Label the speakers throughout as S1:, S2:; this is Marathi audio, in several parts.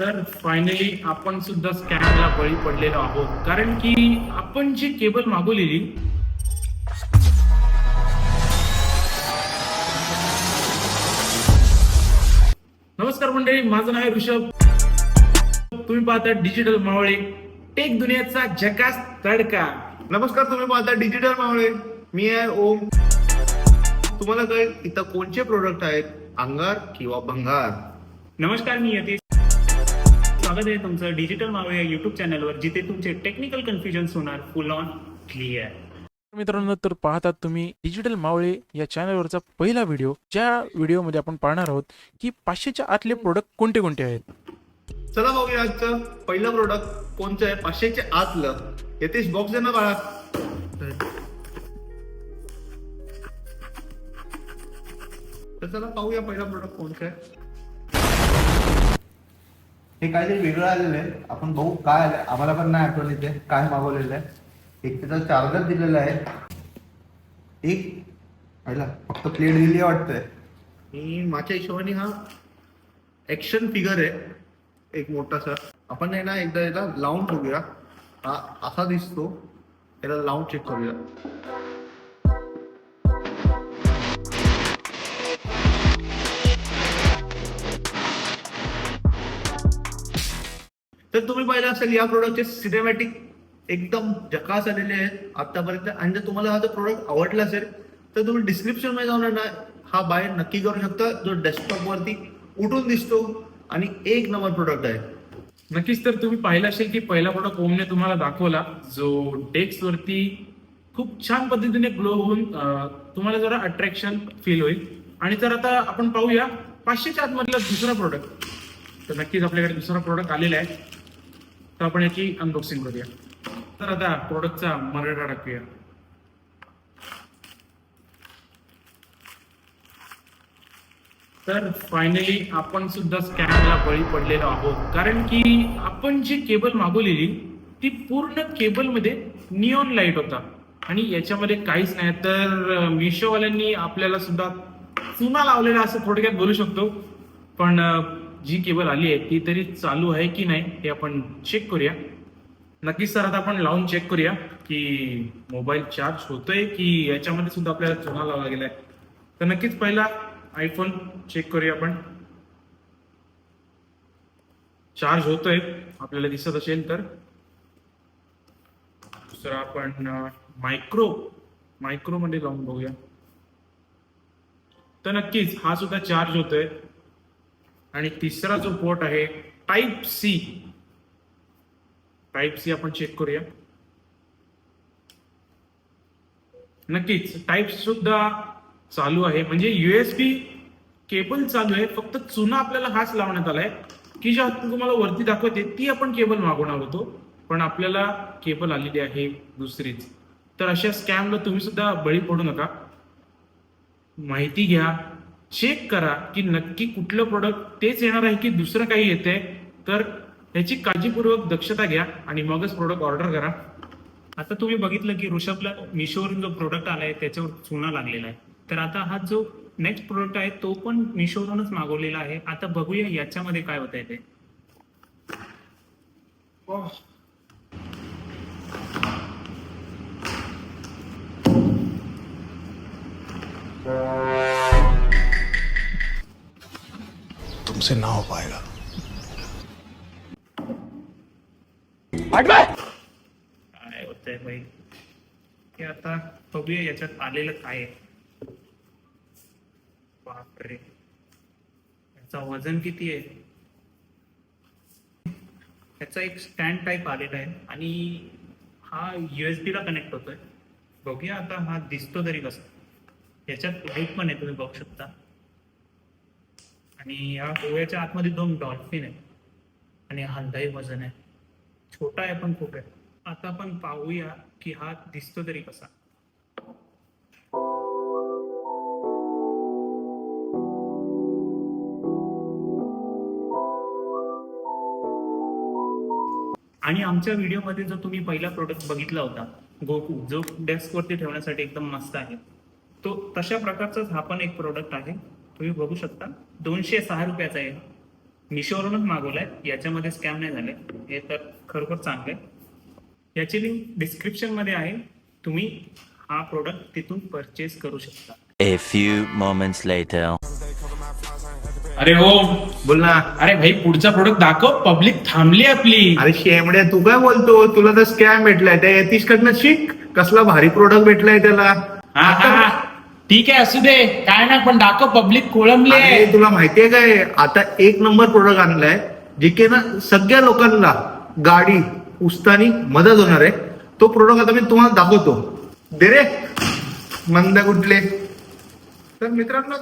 S1: तर फायनली आपण सुद्धा स्कॅमला बळी पडलेलो आहोत. कारण की आपण जी केबल मागवलेली नमस्कार मंडळी माझं नाव आहे ऋषभ. तुम्ही पाहता डिजिटल मावळे टेक दुनियाचा झकास तडका.
S2: नमस्कार तुम्ही पाहता डिजिटल मावळे. मी आहे ओम. तुम्हाला कळेल इथं कोणते प्रोडक्ट आहेत? अंगार किंवा भंगार
S3: नमस्कार मी यतीश. स्वागत आहे तुमचं डिजिटल मावे या युट्यूब चॅनलवर जिथे तुमचे टेक्निकल कन्फ्युजन होणार फुल ऑन क्लिअर
S4: मित्रांनो तर पाहतात तुम्ही डिजिटल मावळे या चॅनलवरचा पहिला व्हिडिओ ज्या व्हिडिओमध्ये आपण पाहणार आहोत की पाचशेच्या आतले प्रोडक्ट कोणते कोणते आहेत.
S2: चला बघूया आजचं पहिलं प्रोडक्ट कोणतं आहे पाचशेच्या आतलं. यतीश बॉक्स आहे ना बाळा. तर चला पाहूया पहिला प्रोडक्ट कोणतं आहे.
S5: हे काहीतरी वेगळं आलेलं आहे. आपण बघू काय आलं. आम्हाला पण नाही आठवण येते. काय मागवलेलं आहे. एक त्याचा चार्जर दिलेला आहे. एक पाहिला फक्त प्लेट दिली वाटतंय.
S2: आणि माझ्या हिशोबाने हा ऍक्शन फिगर आहे. एक मोठासा. आपण आहे ना एकदा याला लावून बघूया. हा असा दिसतो. याला लावून चेक करूया. तर तुम्ही पाहिलं असेल या प्रोडक्टचे सिनेमॅटिक एकदम जकास आलेले आहेत. आतापर्यंत आणि जर तुम्हाला हा जर प्रोडक्ट आवडला असेल तर तुम्ही डिस्क्रिप्शनमध्ये जाऊन ना हा बाय नक्की करू शकता. जो डेस्कटॉप वरती उठून दिसतो आणि एक नंबर प्रोडक्ट आहे.
S1: नक्कीच तर तुम्ही पाहिलं असेल की पहिला प्रोडक्ट ओमने तुम्हाला दाखवला जो डेस्क वरती खूप छान पद्धतीने ग्लो होऊन तुम्हाला जरा अट्रॅक्शन फील होईल. आणि तर आता आपण पाहूया पाचशेच्या आतमधला दुसरा प्रोडक्ट तर नक्कीच आपल्याकडे दुसरा प्रोडक्ट आलेला आहे. तर आपण याची अनबॉक्सिंग करूया. तर आता प्रोडक्टचा मर्यादा टाकूया. तर फायनली आपण सुद्धा स्कॅमला बळी पडलेलो आहोत. कारण की आपण जी केबल मागवलेली ती पूर्ण केबलमध्ये नियॉन लाइट होता. आणि याच्यामध्ये काहीच नाही. तर मिशोवाल्यांनी आपल्याला सुद्धा चुना लावलेला असं थोडक्यात बोलू शकतो. पण जी केबल आली आहे ती तरी चालू आहे की नाही हे आपण चेक करूया. नक्कीच सर आता आपण लावून चेक करूया की मोबाईल चार्ज होतोय की याच्यामध्ये सुद्धा आपल्याला चुना लावला गेलाय. तर नक्कीच पहिला आयफोन चेक करूया आपण. चार्ज होतोय आपल्याला दिसत असेल तर. दुसरा आपण मायक्रो मायक्रो मध्ये लावून बघूया. तर नक्कीच हा सुद्धा चार्ज होतोय. आणि तिसरा जो पोर्ट आहे टाईप सी टाईप सी आपण चेक करूया. नक्कीच टाईप सुद्धा चालू आहे. म्हणजे युएसबी केबल चालू आहे. फक्त चुना आपल्याला हाच लावण्यात आलाय. की ज्या तुम्हाला वरती दाखवते ती आपण केबल मागवणार होतो. पण आपल्याला केबल आलेली आहे दुसरीच. तर अशा स्कॅमला तुम्ही सुद्धा बळी पडू नका. माहिती घ्या. चेक करा की नक्की कुठलं प्रोडक्ट तेच येणार आहे की दुसरं काही येते तर ह्याची काळजीपूर्वक दक्षता घ्या आणि मगच प्रोडक्ट ऑर्डर करा.
S3: आता तुम्ही बघितलं की ऋषभला मिशोवरून जो प्रोडक्ट आलाय त्याच्यावर चुना लागलेला आहे. तर आता हा जो नेक्स्ट प्रोडक्ट आहे तो पण मिशोवरूनच मागवलेला आहे. आता बघूया याच्यामध्ये काय होत आहे ते हो.
S6: तुमसे ना हो पाएगा
S3: काय होत आहे भाई हे आता बघूया याच्यात आलेलं काय आहे. बापरे. याचा वजन किती आहे? याचा एक स्टँड टाईप आलेला आहे आणि हा युएसबी ला कनेक्ट होतोय. बघूया आता हा दिसतो तरी कसा. याच्यात लाइट पण आहे तुम्ही बघू शकता. आणि या गोव्याच्या आतमध्ये दोन डॉल्फिन आहेत. आणि हलदाही वजन आहे. छोटा आहे पण खूप आहे. आता आपण पाहूया की हा दिसतो तरी कसा. आणि आमच्या व्हिडिओमध्ये जो तुम्ही पहिला प्रोडक्ट बघितला होता गोकू जो डेस्कवरती ठेवण्यासाठी एकदम मस्त आहे तो तशा प्रकारचाच हा पण एक प्रोडक्ट आहे. तुम्ही बघू शकता. दोनशे सहा रुपयाचा आहे. मिशोवरूनच मागवलाय. याच्यामध्ये स्कॅम नाही झाले. हे तर खरोखर चांगलं आहे. याची लिंक डिस्क्रिप्शनमध्ये आहे. तुम्ही हा प्रोडक्ट तिथून परचेस करू शकता.
S7: A few moments later.
S1: अरे हो
S2: बोल ना.
S1: अरे भाई पुढचा प्रोडक्ट दाखव. पब्लिक थांबली आपली.
S2: अरे शेमड्या तू काय बोलतो? तुला तर स्कॅम भेटलाय. त्या यतीश कडनं शिक. कसला भारी प्रोडक्ट भेटलाय त्याला.
S1: हा हा हा. ठीक आहे असू दे. काय ना पण दाखव पब्लिक कोळंबली
S2: अरे
S1: आहे.
S2: तुला माहितीये काय? आता एक नंबर प्रोडक्ट आणलाय जे की ना सगळ्या लोकांना गाडी पुसतानी मदत होणार आहे. तो प्रोडक्ट आता मी तुम्हाला दाखवतो. दे रे. मंद कुठले तर मित्रांनो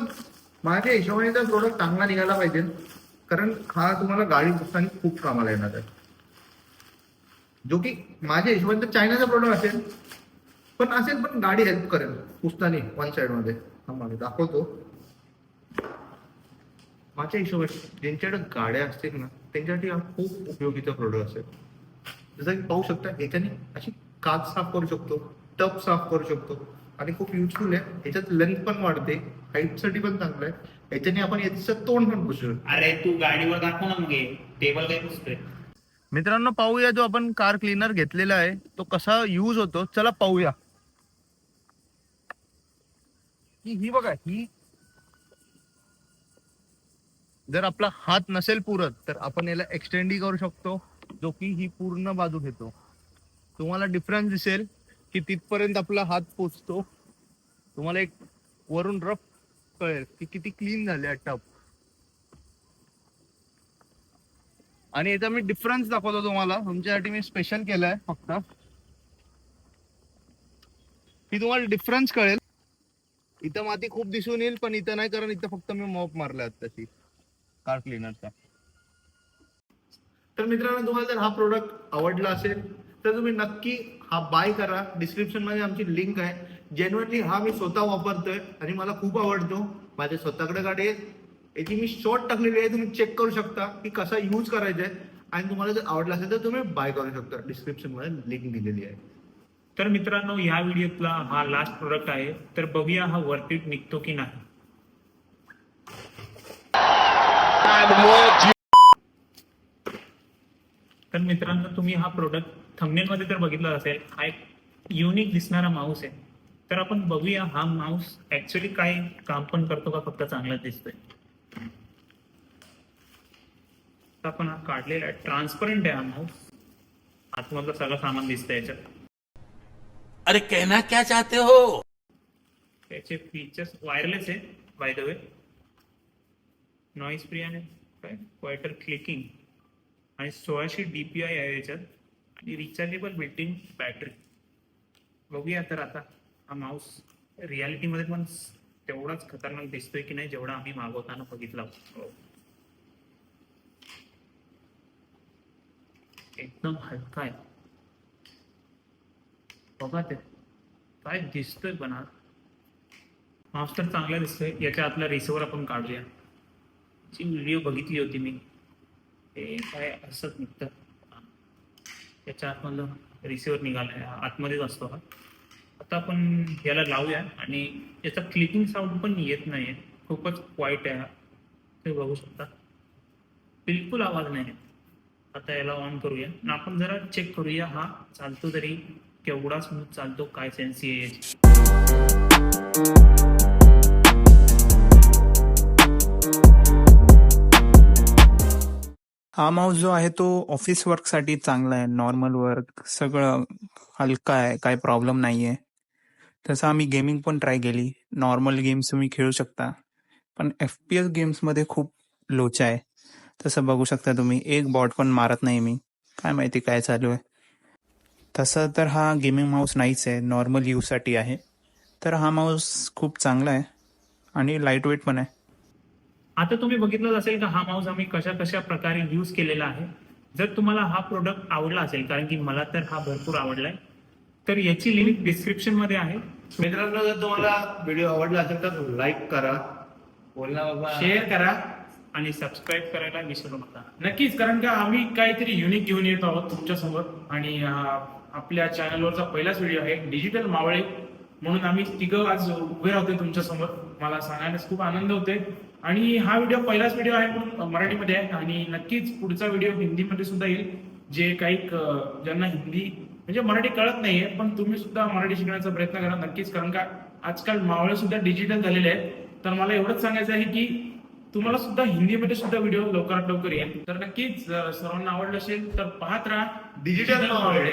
S2: माझ्या हिशोबाने तर प्रोडक्ट चांगला निघाला पाहिजे. कारण हा तुम्हाला गाडी पुसताना खूप कामाला येणार आहे. जो की माझ्या हिशोबाने तर चायनाचा प्रोडक्ट असेल. पण असेल पण गाडी हेल्प करेल. पुसतानी वन साइडमध्ये. थांबा मी दाखवतो. माझ्या हिशोबाने ज्यांच्याकडे गाड्या असतील ना त्यांच्यासाठी हा खूप उपयोगीचा प्रोडक्ट असेल. जसं की पाहू शकता याच्याने अशी काच साफ करू शकतो टप साफ करू शकतो. आणि खूप युजफुल आहे. याच्यात लेंथ पण वाढते हाईटसाठी पण चांगलं आहे. याच्याने आपण याचं तोंड पण पुसू शकतो.
S3: अरे तू गाडीवर दाखव ना मग टेबल काय पुसतोय?
S2: मित्रांनो पाहूया जो आपण कार क्लीनर घेतलेला आहे तो कसा यूज होतो? चला पाहूया. ही ही बघा ही जर आपला हात नसेल पुरत तर आपण याला एक्सटेंडही करू शकतो जो की ही पूर्ण बाजू घेतो. तुम्हाला डिफरन्स दिसेल की तिथपर्यंत आपला हात पोचतो. तुम्हाला एक वरून रफ कळेल की किती क्लीन झाले टप आणि याचा मी डिफरन्स दाखवतो तुम्हाला. तुमच्यासाठी मी स्पेशल केलाय फक्त. की तुम्हाला डिफरन्स कळेल. इथं माती खूप दिसून येईल पण इथं नाही कारण इथं फक्त मी मॉप मारलाय तशी कार क्लिनरचा तर मित्रांनो तुम्हाला जर हा प्रोडक्ट आवडला असेल तर तुम्ही नक्की हा बाय करा. डिस्क्रिप्शनमध्ये आमची लिंक आहे. जेन्युअनली हा मी स्वतः वापरतोय आणि मला खूप आवडतो. माझ्या स्वतःकडे गाडी आहे याची मी शॉर्ट टाकलेली आहे तुम्ही चेक करू शकता की कसा यूज करायचा आहे. आणि तुम्हाला जर आवडला असेल तर तुम्ही बाय करू शकता. डिस्क्रिप्शनमध्ये लिंक दिलेली आहे.
S3: तर मित्रांनो या व्हिडिओतला हा लास्ट प्रोडक्ट आहे. तर बघूया हा वर्थ निघतो की नाही. तर मित्रांनो तुम्ही हा प्रोडक्ट थंबनेल मध्ये तर बघितला असेल. हा एक युनिक दिसणारा माऊस आहे. तर आपण बघूया हा माऊस ऍक्च्युली काय काम पण करतो का फक्त चांगला दिसतोय. तर आपण हा काढलेला आहे. ट्रान्सपरंट आहे हा माऊस आतमधलं सगळं सामान दिसतंय याच्यात.
S6: अरे कहना क्या चाहते हो?
S3: त्याचे फीचर्स वायरलेस आहे by the way noise free आणि काय क्वायटर क्लिकिंग आणि सोळाशे डीपीआय आहे याच्यात. आणि रिचार्जेबल बिल्टिंग बॅटरी बघूया तर आता हा माऊस रियालिटीमध्ये पण तेवढाच खतरनाक दिसतोय की नाही जेवढा आम्ही मागवताना बघितला हो. एकदम हलका आहे. बघा ते. काय दिसतोय पण हा. मास्टर चांगला दिसतोय. याच्या आतला रिसवर आपण काढूया. जी व्हिडिओ बघितली होती मी. ते काय असंच निघतं. याच्या आतमधलं रिसिव्हर निघाला आहे आतमध्येच असतो हा. आता आपण याला लावूया आणि याचा क्लिकिंग साऊंड पण येत नाही आहे खूपच वाईट आहे ते बघू शकता. बिलकुल आवाज नाही आहे आता याला ऑन करूया. आणि आपण जरा चेक करूया. हा चालतो तरी. केवढा स्मूथ चालतो काय सेन्सी आहे?
S8: हा माऊस जो आहे तो ऑफिस वर्कसाठी चांगला आहे. नॉर्मल वर्क सगळं हलका आहे काय प्रॉब्लेम नाही आहे तसं आम्ही गेमिंग पण ट्राय केली. नॉर्मल गेम्स तुम्ही खेळू शकता. पण एफ पी एस गेम्समध्ये खूप लोचा आहे. तसं बघू शकता तुम्ही. एक बॉट पण मारत नाही मी. काय माहिती काय चालू आहे. तसं तर हा गेमिंग माऊस नाहीच आहे. नॉर्मल यूजसाठी आहे. तर हा माऊस खूप चांगला आहे आणि लाइट वेट पण आहे.
S3: आता तुम्ही बघितलं असेल का हा माऊस आम्ही कशा कशा प्रकारे यूज केलेला आहे? जर तुम्हाला हा प्रोडक्ट आवडला असेल कारण की मला तर हा भरपूर आवडलाय तर याची लिंक डिस्क्रिप्शनमध्ये आहे.
S2: मित्रांनो जर तुम्हाला व्हिडिओ आवडला असेल तर लाईक करा बोल ना बाबा.
S1: शेअर करा
S3: आणि सबस्क्राईब करायला विसरू नका.
S1: नक्कीच कारण का आम्ही काहीतरी युनिक घेऊन येत आहोत तुमच्यासमोर आणि अं, आपल्या चॅनलवरचा पहिलाच व्हिडिओ आहे डिजिटल मावळे. म्हणून आम्ही तिघं आज उभे राहतोय तुमच्यासमोर मला सांगण्यास खूप आनंद होतोय. आणि हा व्हिडिओ पहिलाच व्हिडिओ आहे म्हणून मराठीमध्ये आहे. आणि नक्कीच पुढचा व्हिडिओ हिंदीमध्ये सुद्धा येईल. जे काही ज्यांना हिंदी म्हणजे मराठी कळत नाहीये पण तुम्ही सुद्धा मराठी शिकण्याचा प्रयत्न करा नक्कीच. कारण का आजकाल मावळे सुद्धा डिजिटल झालेले आहेत. तर मला एवढंच सांगायचं आहे की तुम्हाला सुद्धा हिंदीमध्ये सुद्धा व्हिडिओ लवकरात लवकर येईल तर नक्कीच सर्वांना आवडलं असेल तर पाहत राहा.
S2: डिजिटल मावळे.